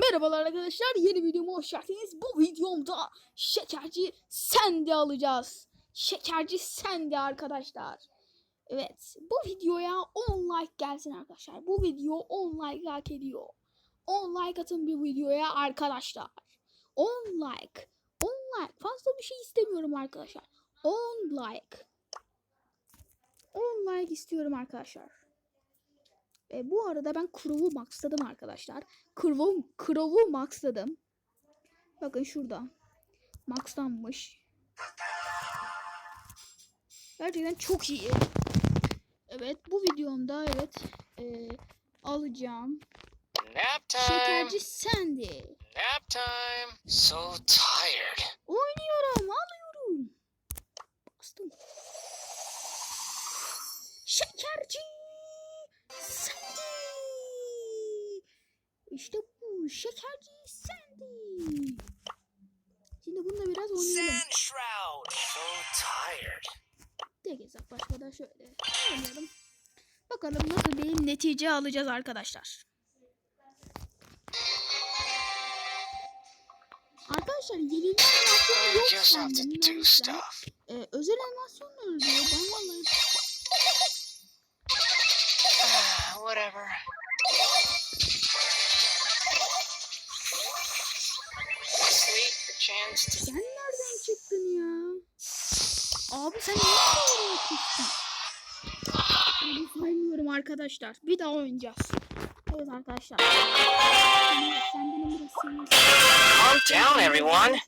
Merhabalar arkadaşlar yeni videoma hoş geldiniz. Bu videomda şekerci sende alacağız. Şekerci sende arkadaşlar. Evet bu videoya 10 like gelsin arkadaşlar. Bu video 10 like hak ediyor. 10 like atın bir videoya arkadaşlar. 10 like. 10 like. Fazla bir şey istemiyorum arkadaşlar. 10 like. 10 like istiyorum arkadaşlar. E, bu arada ben Crow'u maxladım arkadaşlar. Crow'u Crow'u maxladım. Bakın şurada. Maxlanmış. Gerçekten çok iyi. Evet bu videomda evet e, alacağım. Nap time. Şekerci Sandy. Nap time. So tired. Oynuyorum alıyorum. Bastım. Şekerci Sandy. İşte bu şekerci Sandy. Şimdi bununla biraz oynayalım. Sand shroud. So tired. Tek hesap başka da şöyle oynayalım. Bakalım nasıl bir netice alacağız arkadaşlar. Arkadaşlar yenilme animasyonu I yok sandım. Ee, özel animasyonlar diyor. Ben sen nereden çıktın ya? Abi sen böyle yapıyorsun? Bunu saymıyorum arkadaşlar. Bir daha oynayacağız. Evet arkadaşlar. Sen, sen benim biraz sinirsin. Calm down, everyone.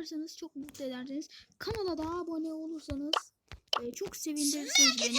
Atarsanız çok mutlu edersiniz. Kanala da abone olursanız e, çok sevindirirsiniz beni.